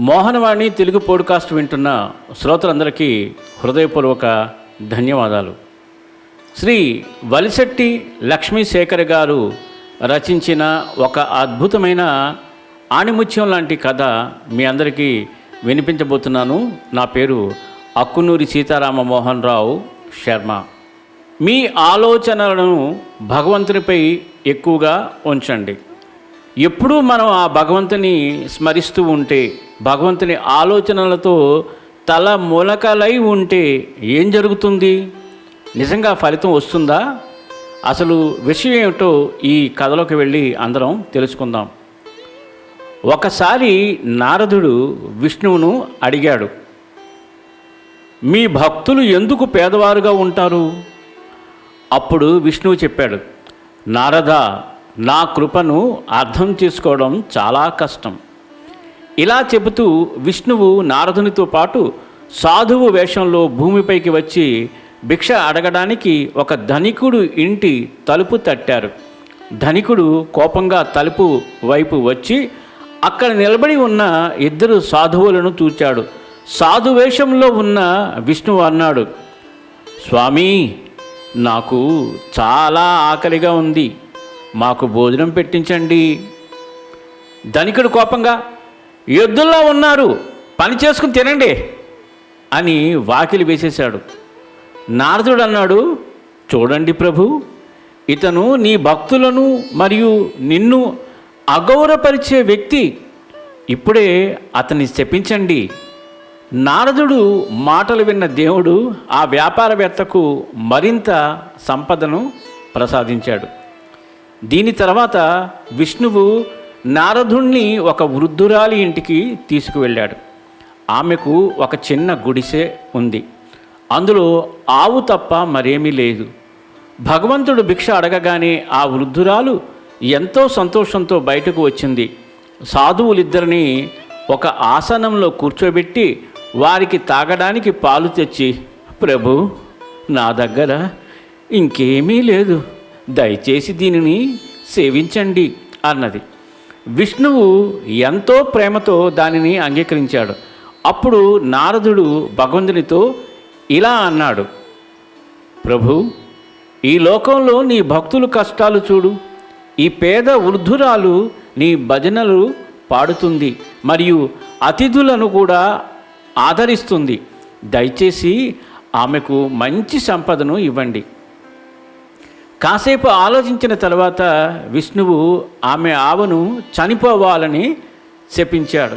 Mohanavani Telugu podcast వింటున్న శ్రోతలందరికీ హృదయపూర్వక ధన్యవాదాలు. శ్రీ వలిశెట్టి లక్ష్మీశేఖర్ గారు రచించిన ఒక అద్భుతమైన ఆణిముత్యం లాంటి కథ మీ అందరికీ వినిపించబోతున్నాను. నా పేరు అక్కునూరి సీతారామ మోహన్ రావు శర్మ. మీ ఆలోచనలను భగవంతునిపై ఎక్కువగా ఉంచండి. ఎప్పుడూ మనం ఆ భగవంతుని స్మరిస్తూ ఉంటే భగవంతుని ఆలోచనలతో తల మూలకలై ఉంటే ఏం జరుగుతుంది? నిజంగా ఫలితం వస్తుందా? అసలు విషయం ఏమిటో ఈ కథలోకి వెళ్ళి అందరం తెలుసుకుందాం. ఒకసారి నారదుడు విష్ణువును అడిగాడు మీ భక్తులు ఎందుకు పేదవారుగా ఉంటారు? అప్పుడు విష్ణువు చెప్పాడు నారద నా కృపను అర్థం చేసుకోవడం చాలా కష్టం. ఇలా చెబుతూ విష్ణువు నారదునితో పాటు సాధువు వేషంలో భూమిపైకి వచ్చి భిక్ష అడగడానికి ఒక ధనికుడు ఇంటి తలుపు తట్టారు. ధనికుడు కోపంగా తలుపు వైపు వచ్చి అక్కడ నిలబడి ఉన్న ఇద్దరు సాధువులను చూచాడు. సాధు వేషంలో ఉన్న విష్ణువు అన్నాడు స్వామి నాకు చాలా ఆకలిగా ఉంది. మాకు భోజనం పెట్టించండి. ధనికుడు కోపంగా ఎద్దుల్లో ఉన్నారు పని చేసుకుని తినండి అని వాకిలి వేసేశాడు. నారదుడు అన్నాడు చూడండి ప్రభు ఇతను నీ భక్తులను మరియు నిన్ను అగౌరవపరిచే వ్యక్తి. ఇప్పుడే అతన్ని చెప్పించండి నారదుడు మాటలు విన్న దేవుడు ఆ వ్యాపారవేత్తకు మరింత సంపదను ప్రసాదించాడు. దీని తర్వాత విష్ణువు నారదుణ్ణి ఒక వృద్ధురాలి ఇంటికి తీసుకువెళ్ళాడు. ఆమెకు ఒక చిన్న గుడిసె ఉంది. అందులో ఆవు తప్ప మరేమీ లేదు. భగవంతుడు భిక్ష అడగగానే ఆ వృద్ధురాలు ఎంతో సంతోషంతో బయటకు వచ్చింది. సాధువులిద్దరిని ఒక ఆసనంలో కూర్చోబెట్టి వారికి తాగడానికి పాలు తెచ్చి ప్రభు నా దగ్గర ఇంకేమీ లేదు. దయచేసి దీనిని సేవించండి అన్నది. విష్ణువు ఎంతో ప్రేమతో దానిని అంగీకరించాడు. అప్పుడు నారదుడు భగవంతునితో ఇలా అన్నాడు ప్రభు ఈ లోకంలో నీ భక్తులు కష్టాలు చూడు. ఈ పేద వృద్ధురాలు నీ భజనలు పాడుతుంది మరియు అతిథులను కూడా ఆదరిస్తుంది. దయచేసి ఆమెకు మంచి సంపదను ఇవ్వండి. కాసేపు ఆలోచించిన తర్వాత విష్ణువు ఆమె ఆవును చనిపోవాలని శపించాడు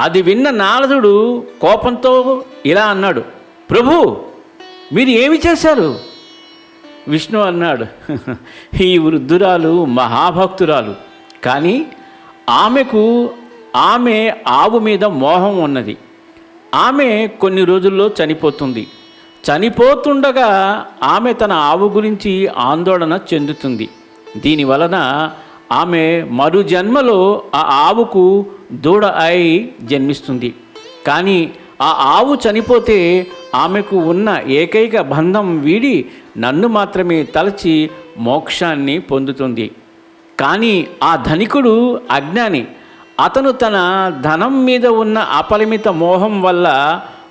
అది విన్న నారదుడు కోపంతో ఇలా అన్నాడు ప్రభు మీరు ఏమి చేశారు? విష్ణు అన్నాడు ఈ వృద్ధురాలు మహాభక్తురాలు కానీ ఆమెకు ఆమె ఆవు మీద మోహం ఉన్నది. ఆమె కొన్ని రోజుల్లో చనిపోతుంది. చనిపోతుండగా ఆమె తన ఆవు గురించి ఆందోళన చెందుతుంది. దీని వలన ఆమె మరు జన్మలో ఆ ఆవుకు దూడ అయి జన్మిస్తుంది. కానీ ఆ ఆవు చనిపోతే ఆమెకు ఉన్న ఏకైక బంధం వీడి నన్ను మాత్రమే తలచి మోక్షాన్ని పొందుతుంది. కానీ ఆ ధనికుడు అజ్ఞాని. అతను తన ధనం మీద ఉన్న అపరిమిత మోహం వల్ల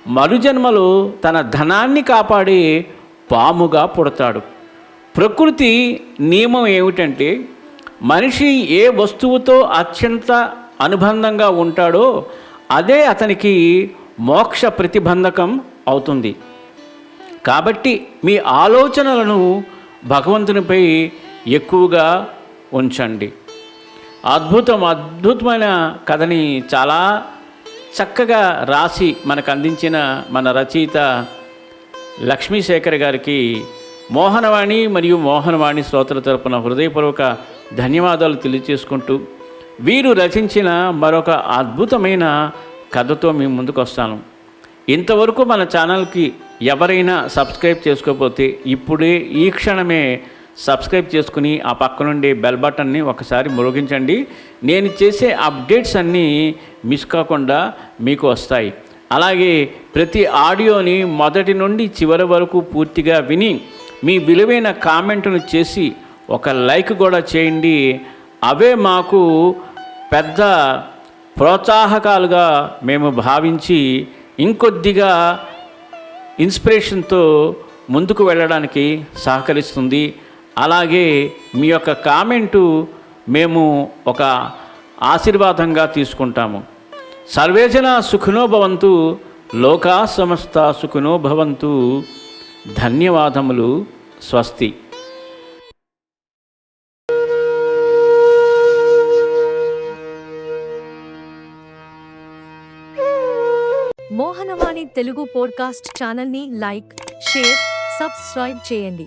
మరుజన్మలో తన ధనాన్ని కాపాడే పాముగా పుడతాడు. ప్రకృతి నియమం ఏమిటంటే మనిషి ఏ వస్తువుతో అత్యంత అనుబంధంగా ఉంటాడో అదే అతనికి మోక్ష ప్రతిబంధకం అవుతుంది. కాబట్టి మీ ఆలోచనలను భగవంతునిపై ఎక్కువగా ఉంచండి. అద్భుతం అద్భుతమైన కథని చాలా చక్కగా రాసి మనకు అందించిన మన రచయిత లక్ష్మీశేఖర్ గారికి మోహనవాణి మరియు మోహనవాణి శ్రోతల తరపున హృదయపూర్వక ధన్యవాదాలు తెలియజేసుకుంటూ వీరు రచించిన మరొక అద్భుతమైన కథతో మేము ముందుకు వస్తాను ఇంతవరకు మన ఛానల్కి ఎవరైనా సబ్స్క్రైబ్ చేసుకోకపోతే ఇప్పుడే ఈ క్షణమే సబ్స్క్రైబ్ చేసుకుని ఆ పక్క నుండి బెల్ బటన్ని ఒకసారి మురిగించండి నేను చేసే అప్డేట్స్ అన్నీ మిస్ కాకుండా మీకు వస్తాయి. అలాగే ప్రతి ఆడియోని మొదటి నుండి చివరి వరకు పూర్తిగా విని మీ విలువైన కామెంట్ను చేసి ఒక లైక్ కూడా చేయండి. అవే మాకు పెద్ద ప్రోత్సాహకాలుగా మేము భావించి ఇంకొద్దిగా ఇన్స్పిరేషన్తో ముందుకు వెళ్ళడానికి సహకరిస్తుంది. అలాగే మీ యొక్క కామెంటు మేము ఒక ఆశీర్వాదంగా తీసుకుంటాము. సర్వేజన సుఖినో భవంతు లోకా సమస్త సుఖినో భవంతు. ధన్యవాదములు స్వస్తి. మోహనవాణి తెలుగు పోడ్కాస్ట్ ఛానల్ని లైక్ షేర్ సబ్స్క్రైబ్ చేయండి.